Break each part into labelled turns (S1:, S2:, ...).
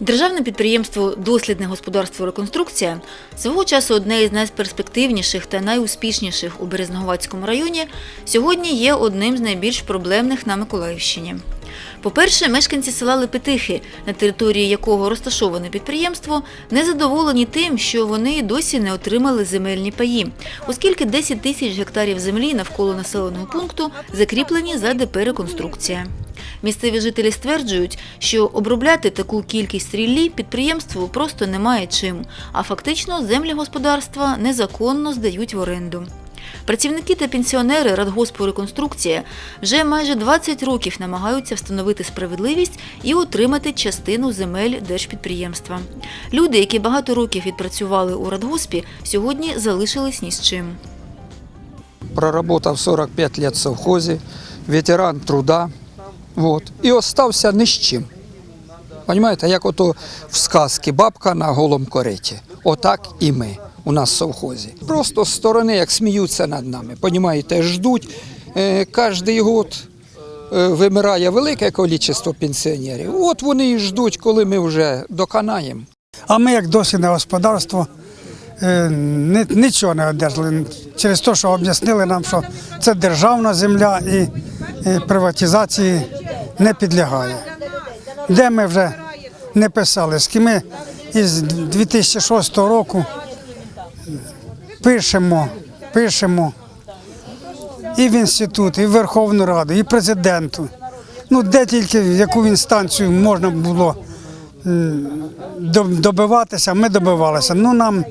S1: Державне підприємство Дослідне господарство Реконструкція свого часу одне із найперспективніших та найуспішніших у Березнеговацькому районі сьогодні є одним з найбільш проблемних на Миколаївщині. По-перше, мешканці села Лепетихи, на території якого розташоване підприємство, не задоволені тим, що вони досі не отримали земельні паї, оскільки 10 тисяч гектарів землі навколо населеного пункту закріплені за ДП «Реконструкція». Місцеві жителі стверджують, що обробляти таку кількість ріллі підприємству просто немає чим, а фактично землі господарства незаконно здають в оренду. Працівники та пенсіонери Радгоспу «Реконструкція» вже майже 20 років намагаються встановити справедливість і отримати частину земель держпідприємства. Люди, які багато років відпрацювали у Радгоспі, сьогодні залишились ні з чим.
S2: проработав 45 лет в совхозі, ветеран труда. Вот. І остався ні з чим. Понимаєте, як ото в сказці бабка на голому кориті. Отак і ми у нас в совхозі. Просто з сторони, як сміються над нами. Понімаєте, ждуть. Е, кожний год е, вимирає велике кількість пенсіонерів. От вони і ждуть, коли ми вже доконаємо.
S3: А ми, як дослідне господарство, е, ни- нічого не одержали через те, що об'яснили нам, що це державна земля і е, приватизації не підлягає. Де ми вже не писали, з ми із 2006 року пишемо, пишемо і в інститут, і в Верховну Раду, і президенту. Ну, де тільки в яку інстанцію можна було добиватися, ми добивалися. Ну нам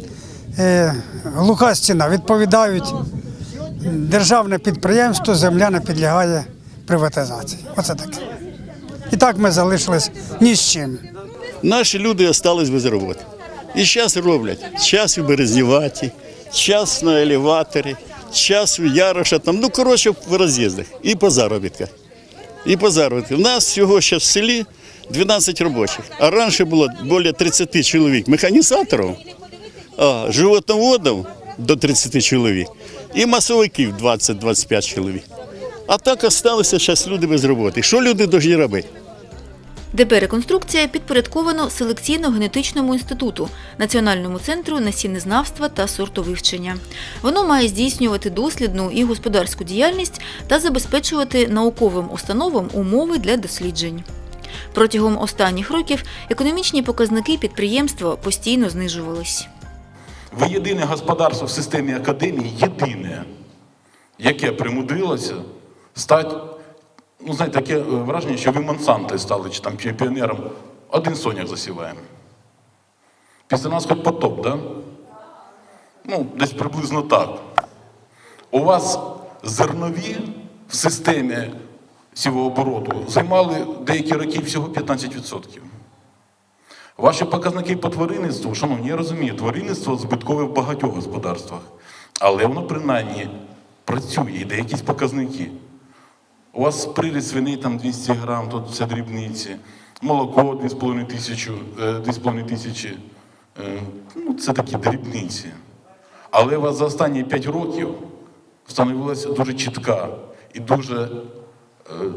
S3: е, стіна відповідають, державне підприємство, земля не підлягає приватизації. Оце таке. І так ми залишились ні з чим.
S4: Наші люди залишились без роботи. І зараз роблять час у Березніваті, час на елеваторі, час у Яроша, там, ну коротше в роз'їздах і по заробітках. І по заробітках. У нас всього ще в селі 12 робочих, а раніше було більше 30 чоловік механізаторів, а до 30 чоловік і масовиків 20-25 чоловік. А так залишилися зараз люди без роботи. Що люди повинні робити?
S1: ДП «Реконструкція» підпорядковано селекційно-генетичному інституту, Національному центру насіннезнавства та сортовивчення. Воно має здійснювати дослідну і господарську діяльність та забезпечувати науковим установам умови для досліджень. Протягом останніх років економічні показники підприємства постійно знижувались.
S5: Ви єдине господарство в системі академії, єдине, яке примудрилося стати, ну знаєте, таке е, враження, що ви Монсанто стали чи там піонером. Один соняк засіваємо. Після нас хоч потоп, да? Ну, десь приблизно так. У вас зернові в системі сівообороту займали деякі роки всього 15%. Ваші показники по тваринництву, шановні, я розумію, тваринництво збиткове в багатьох господарствах, але воно принаймні працює, йде якісь показники. У вас приріст свиней там 200 грам, тут все дрібниці, молоко 2,5 тисячі, е, 2,5 тисячі. Е, Ну, це такі дрібниці. Але у вас за останні 5 років встановилася дуже чітка і дуже е,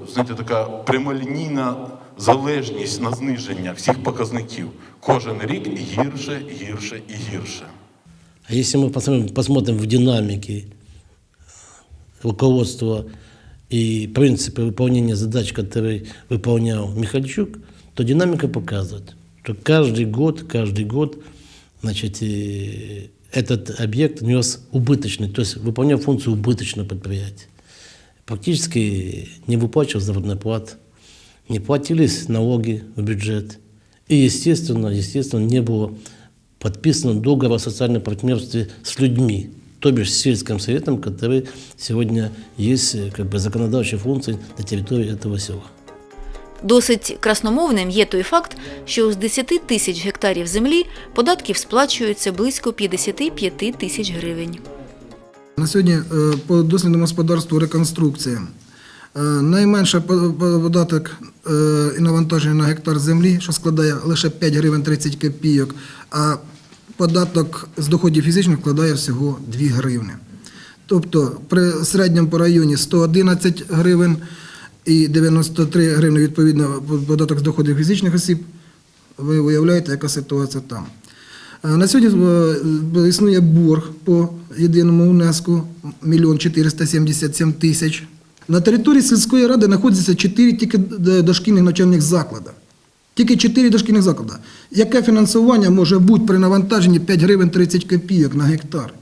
S5: знаєте, така прямолінійна залежність на зниження всіх показників. Кожен рік гірше, гірше і гірше.
S6: А если мы посмотрим, посмотрим в динамике руководства и принципы выполнения задач, которые выполнял Михальчук, то динамика показывает, что каждый год, каждый год значит, и этот объект нес убыточный, то есть выполнял функцию убыточного предприятия. Практически не выплачивал заработная плата, не платились налоги в бюджет. И, естественно, естественно, не было подписано договор о социальном партнерстве с людьми, то бишь с сельским советом, который сегодня есть э, как бы законодательной функцией на территории этого села.
S1: Досить красномовним є той факт, що з 10 тисяч гектарів землі податків сплачується близько 55 тисяч гривень.
S7: На сьогодні е, по дослідному господарству реконструкція. Е, Найменше по- по- податок е, і навантаження на гектар землі, що складає лише 5 гривень 30 копійок, а податок з доходів фізичних складає всього 2 гривни. Тобто при середньому по районі 111 гривень і 93 гривні відповідно податок з доходів фізичних осіб, ви уявляєте, яка ситуація там. Е, На сьогодні існує борг по єдиному внеску 1 477 тисяч. На території сільської ради знаходиться 4 тільки дошкільних навчальних заклади. Тільки 4 дошкільних заклади. Яке фінансування може бути при навантаженні 5 гривень 30 копійок на гектар?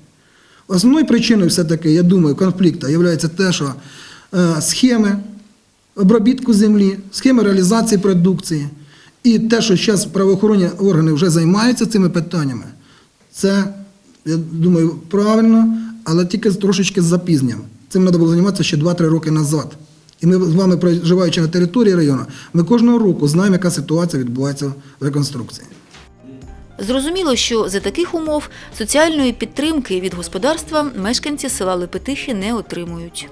S7: Основною причиною все-таки, я думаю, конфлікту є те, що е, схеми обробітку землі, схеми реалізації продукції і те, що зараз правоохоронні органи вже займаються цими питаннями, це, я думаю, правильно, але тільки трошечки з запізненням. Цим треба було займатися ще 2-3 роки назад. І ми з вами, проживаючи на території району, ми кожного року знаємо, яка ситуація відбувається в реконструкції.
S1: Зрозуміло, що за таких умов соціальної підтримки від господарства мешканці села Лепетихи не отримують.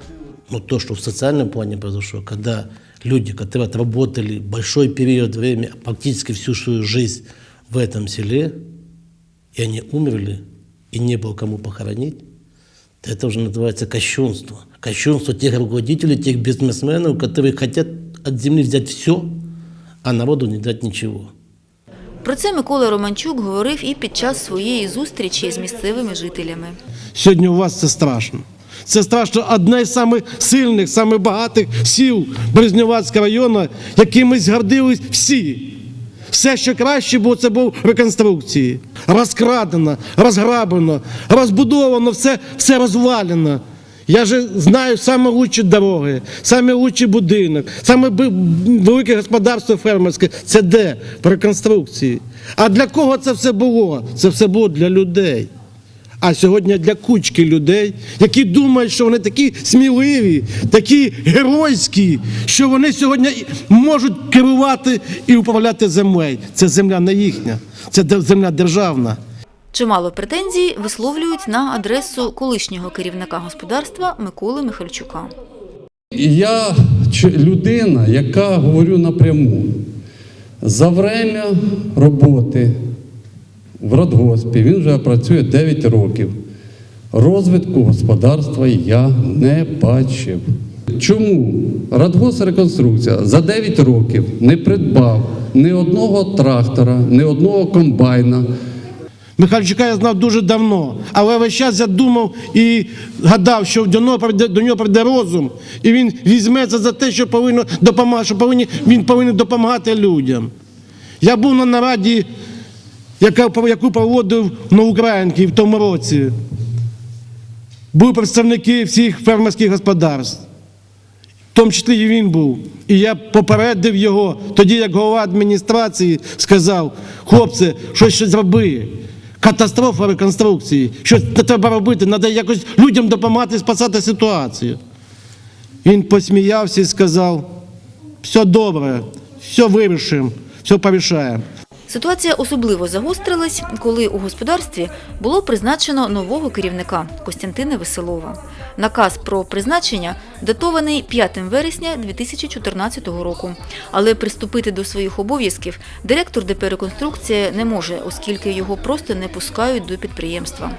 S6: Но то, что в социальном плане произошло, когда люди, которые отработали большой период времени, практически всю свою жизнь в этом селе, и они умерли, и не было кому похоронить, то это уже называется кощунство. Кощунство тех руководителей, тех бизнесменов, которые хотят от земли взять все, а народу не дать ничего.
S1: Про це Микола Романчук говорив і під час своєї зустрічі з місцевими жителями.
S8: Сьогодні у вас це страшно. Це страшно одне з самих сильних, самих багатих сіл Березнівацького району, якими згордились всі. Все, що краще було, це був реконструкції. Розкрадено, розграблено, розбудовано, все, все розвалено. Я же знаю саме лучші дороги, саме лучший будинок, саме велике господарство фермерське. Це де? В реконструкції. А для кого це все було? Це все було для людей. А сьогодні для кучки людей, які думають, що вони такі сміливі, такі геройські, що вони сьогодні можуть керувати і управляти землею. Це земля не їхня, це земля державна.
S1: Чимало претензій висловлюють на адресу колишнього керівника господарства Миколи Михальчука.
S9: Я ч- людина, яка говорю напряму. За время роботи в радгоспі він вже працює 9 років. Розвитку господарства я не бачив. Чому радгосп реконструкція за 9 років не придбав ні одного трактора, ні одного комбайна,
S8: Михайлчука я знав дуже давно, але весь час я думав і гадав, що до нього прийде, до нього прийде розум, і він візьметься за те, що повинно допомагати, що повинні, він повинен допомагати людям. Я був на нараді, яку проводив на Українці в тому році. Були представники всіх фермерських господарств. В тому числі і він був. І я попередив його, тоді як голова адміністрації сказав, хлопці, щось щось зроби. Катастрофа реконструкції. Щось треба робити, треба якось людям допомагати спасати ситуацію. Він посміявся і сказав: все добре, все вирішимо, все порішаємо.
S1: Ситуація особливо загострилась, коли у господарстві було призначено нового керівника Костянтина Веселова. Наказ про призначення датований 5 вересня 2014 року. Але приступити до своїх обов'язків директор ДП «Реконструкція» не може, оскільки його просто не пускають до підприємства.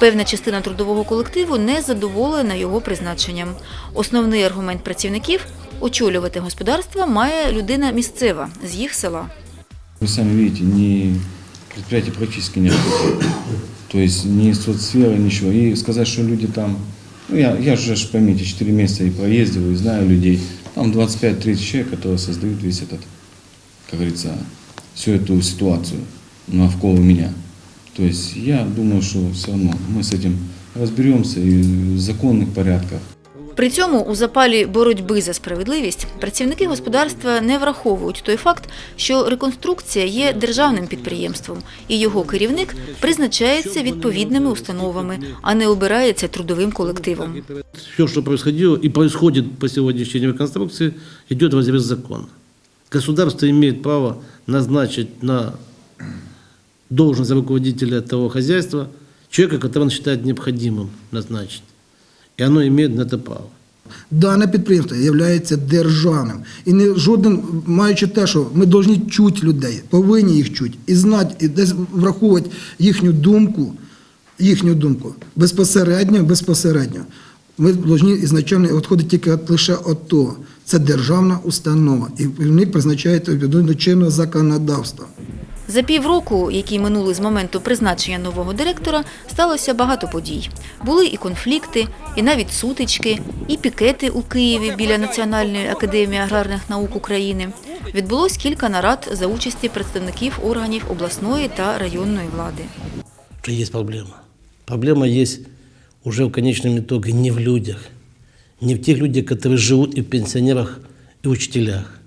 S1: Певна частина трудового колективу не задоволена його призначенням. Основний аргумент працівників – очолювати господарство має людина місцева з їх села.
S10: Вы сами видите, ни предприятия практически нет. То есть ни соцсфера, ничего. И сказать, что люди там... Ну, я, я же, поймите, 4 месяца и проездил, и знаю людей. Там 25-30 человек, которые создают весь этот, как говорится, всю эту ситуацию навколо меня. То есть я думаю, что все равно мы с этим разберемся и в законных порядках.
S1: При цьому у запалі боротьби за справедливість працівники господарства не враховують той факт, що реконструкція є державним підприємством, і його керівник призначається відповідними установами, а не обирається трудовим колективом.
S6: Все, что происходило и происходит по сегодняшней день в реконструкции, в разрез закона. Государство имеет право назначить на должность руководителя того хозяйства человека, которого он считает необходимым назначить. И оно имеет на это право.
S7: Дане підприємство є державним. І не жоден, маючи те, що ми повинні чути людей, повинні їх чути і знати, і десь враховувати їхню думку, їхню думку безпосередньо, безпосередньо. Ми повинні ізначально відходити тільки от, лише від того. Це державна установа, і вони призначають відповідно до чинного законодавства.
S1: За півроку, які минули з моменту призначення нового директора, сталося багато подій. Були і конфлікти, і навіть сутички, і пікети у Києві біля Національної академії аграрних наук України. Відбулось кілька нарад за участі представників органів обласної та районної влади.
S6: есть проблема. Проблема есть уже в конечном итоге не в людях, не в тех людях, которые живут и в пенсионерах, и учителях,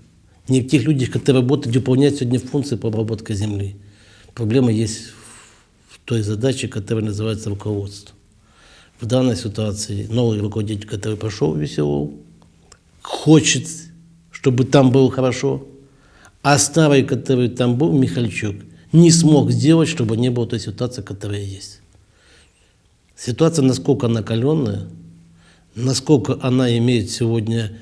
S6: не в тех людях, которые работают выполняют сегодня функции по обработке земли. Проблема есть в той задаче, которая называется руководство. В данной ситуации новый руководитель, который прошел в Веселов, хочет, чтобы там было хорошо, а старый, который там был, Михальчук, не смог сделать, чтобы не было той ситуации, которая есть. Ситуация насколько накаленная, насколько она имеет сегодня,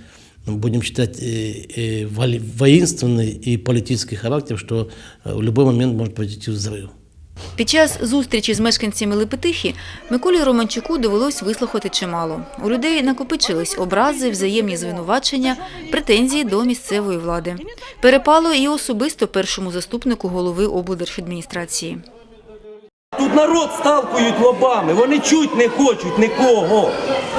S6: будем считать, э, э, воли- воинственный и политический характер, что э, в любой момент может произойти взрыв.
S1: Під час зустрічі з мешканцями Липетихи Миколі Романчуку довелось вислухати чимало. У людей накопичились образи, взаємні звинувачення, претензії до місцевої влади. Перепало і особисто першому заступнику голови облдержадміністрації.
S11: Тут народ сталкують лобами, вони чуть не хочуть нікого.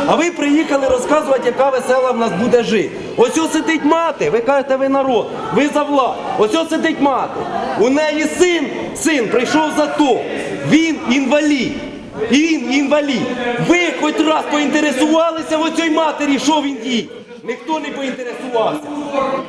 S11: А ви приїхали розказувати, яка весела в нас буде жити. Ось ось сидить мати, ви кажете, ви народ, ви за владу. Ось ось сидить мати. У неї син, син прийшов за то. Він інвалід. Він інвалід. Ви хоч раз поінтересувалися в оцій матері, що він їсть? Ніхто не поінтересувався.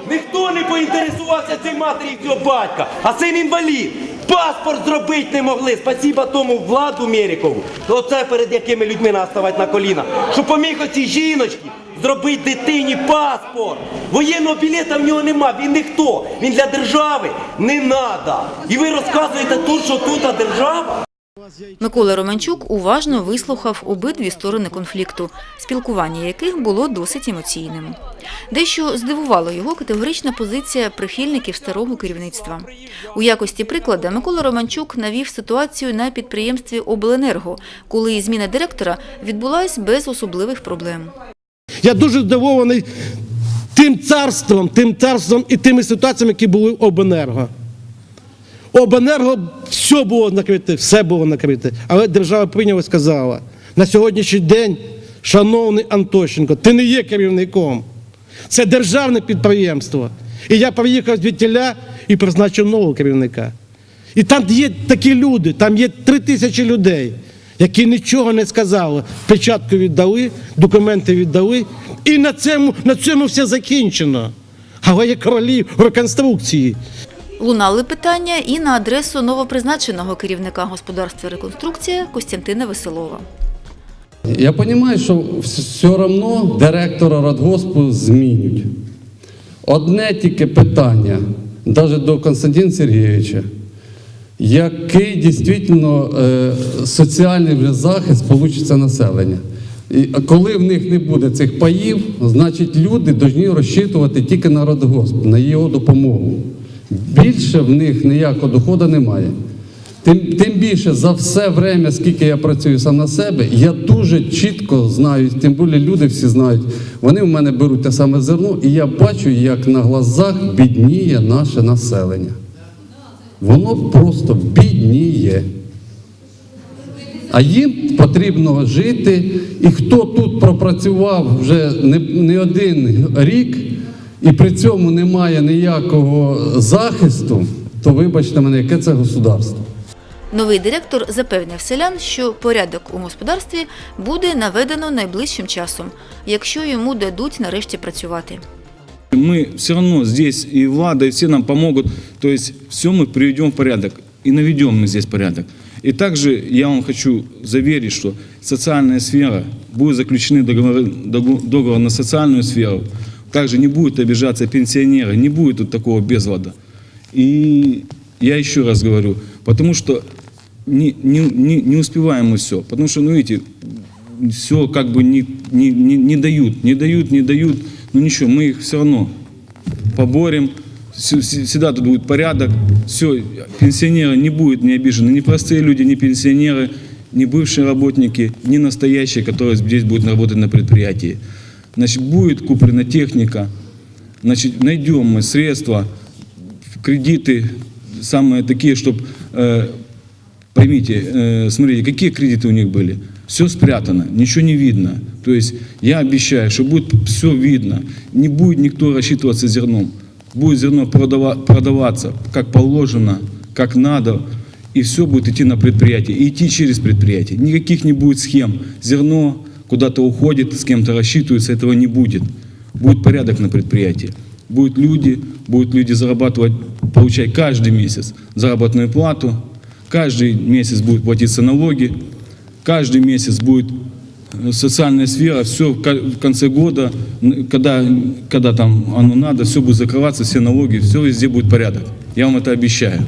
S11: Ніхто не поінтересувався цій матері і цього батька. А син інвалід. Паспорт зробити не могли. Спасіба тому владу Мерікову. Оце перед якими людьми наставати на коліна. Що поміг оцій жіночці зробити дитині паспорт. Воєнного білета в нього нема. Він ніхто. Він для держави не треба. І ви розказуєте тут, що тут а держава.
S1: Микола Романчук уважно вислухав обидві сторони конфлікту, спілкування яких було досить емоційним. Дещо здивувало його категорична позиція прихильників старого керівництва. У якості приклада Микола Романчук навів ситуацію на підприємстві Обленерго, коли зміна директора відбулась без особливих проблем.
S8: Я дуже здивований тим царством, тим царством і тими ситуаціями, які були в Обенерго. Обенерго все було накрите, все було накрите. Але держава прийняла і сказала: на сьогоднішній день, шановний Антощенко, ти не є керівником. Це державне підприємство. І я приїхав звідтіля і призначив нового керівника. І там є такі люди, там є три тисячі людей, які нічого не сказали. Печатку віддали, документи віддали, і на цьому, на цьому все закінчено. Але є королі в реконструкції.
S1: Лунали питання і на адресу новопризначеного керівника господарства реконструкція Костянтина Веселова.
S9: Я розумію, що все одно директора радгоспу змінюють. Одне тільки питання, навіть до Константина Сергійовича, який дійсно е, соціальний вже захист получиться населення. І коли в них не буде цих паїв, значить люди повинні розчитувати тільки на радгосп, на його допомогу. Більше в них ніякого доходу немає. Тим, тим більше за все время, скільки я працюю сам на себе, я дуже чітко знаю, тим більше люди всі знають, вони в мене беруть те саме зерно, і я бачу, як на глазах бідніє наше населення. Воно просто бідніє. А їм потрібно жити, і хто тут пропрацював вже не, не один рік, і при цьому немає ніякого захисту, то вибачте мене, яке це государство.
S1: Новий директор запевнив селян, що порядок у господарстві буде наведено найближчим часом, якщо йому дадуть нарешті працювати.
S10: Мы все равно здесь и влада, и все нам помогут. То есть все мы приведем в порядок и наведем мы здесь порядок. И также я вам хочу заверить, что социальная сфера, будут заключены договоры, догу- договор на социальную сферу, также не будут обижаться пенсионеры, не будет тут такого безлада. И я еще раз говорю, потому что не, не, не, не успеваем мы все. Потому что, ну видите, все как бы не, не, не, не дают, не дают, не дают. Ну ничего, мы их все равно поборем. Всегда тут будет порядок. Все, пенсионеры не будут не обижены. Ни простые люди, ни пенсионеры, ни бывшие работники, ни настоящие, которые здесь будут работать на предприятии. Значит, будет куплена техника. Значит, найдем мы средства, кредиты самые такие, чтобы, поймите, э, смотрите, какие кредиты у них были. Все спрятано, ничего не видно. То есть я обещаю, что будет все видно. Не будет никто рассчитываться зерном. Будет зерно продава- продаваться как положено, как надо. И все будет идти на предприятие. И идти через предприятие. Никаких не будет схем. Зерно куда-то уходит, с кем-то рассчитывается, этого не будет. Будет порядок на предприятии. Будут люди, будут люди зарабатывать, получать каждый месяц заработную плату, каждый месяц будут платиться налоги, каждый месяц будет э, социальная сфера, все в конце года, когда, когда там оно надо, все будет закрываться, все налоги, все везде будет порядок. Я вам это обещаю.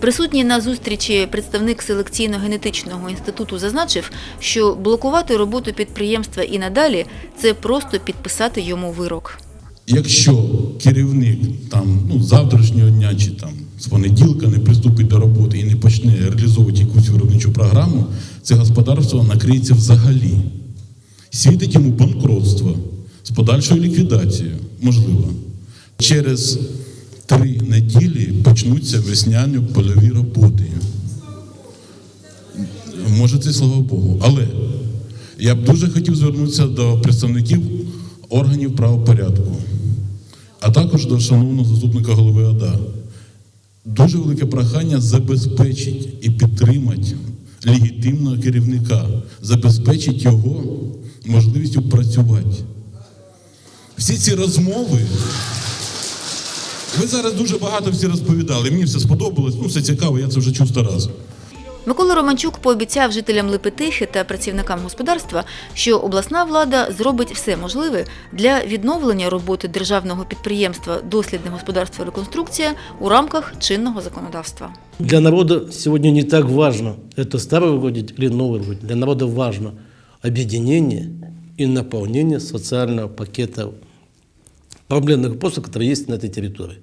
S1: Присутній на зустрічі представник селекційно-генетичного інституту зазначив, що блокувати роботу підприємства і надалі це просто підписати йому вирок.
S5: Якщо керівник там ну завтрашнього дня чи там з понеділка не приступить до роботи і не почне реалізовувати якусь виробничу програму, це господарство накриється взагалі. Світить йому банкротство з подальшою ліквідацією, можливо. Через три неділі почнуться весняні польові роботи. Може, це слава Богу. Але я б дуже хотів звернутися до представників органів правопорядку, а також до шановного заступника голови ОДА. Дуже велике прохання забезпечить і підтримати легітимного керівника, забезпечить його можливістю працювати. Всі ці розмови. Ви зараз дуже багато всі розповідали. Мені все сподобалось, ну все цікаво, я це вже чув сто разів.
S1: Микола Романчук пообіцяв жителям Липетихи та працівникам господарства, що обласна влада зробить все можливе для відновлення роботи державного підприємства Дослідне господарство реконструкція у рамках чинного законодавства.
S6: Для народа сегодня не так важно, это старый руководитель или новый руководитель. Для народа важно объединение и наполнение социального пакета проблемных вопросов, которые есть на этой территории.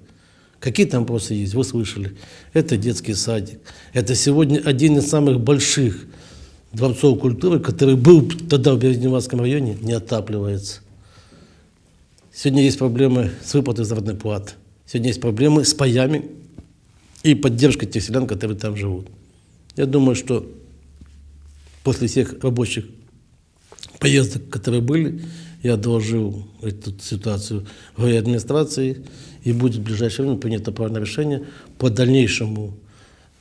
S6: Какие там вопросы есть, вы слышали. Это детский садик. Это сегодня один из самых больших дворцов культуры, который был тогда в Березневатском районе, не отапливается. Сегодня есть проблемы с выплатой заработной платы. Сегодня есть проблемы с паями и поддержкой тех селян, которые там живут. Я думаю, что после всех рабочих поездок, которые были, я доложил эту ситуацию в администрации, и будет в ближайшее время принято правильное решение по дальнейшему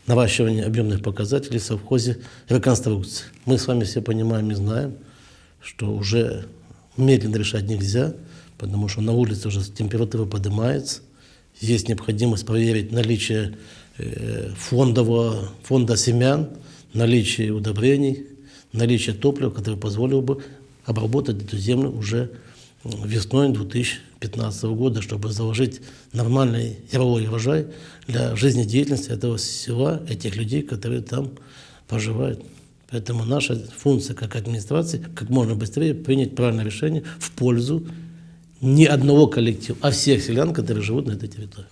S6: наращиванию объемных показателей в совхозе реконструкции. Мы с вами все понимаем и знаем, что уже медленно решать нельзя, потому что на улице уже температура поднимается, есть необходимость проверить наличие э, фондового, фонда семян, наличие удобрений, наличие топлива, которое позволило бы обработать эту землю уже весной 2015 года, чтобы заложить нормальный яровой урожай для жизнедеятельности этого села, этих людей, которые там проживают. Поэтому наша функция как администрации как можно быстрее принять правильное решение в пользу не одного коллектива, а всех селян, которые живут на этой территории.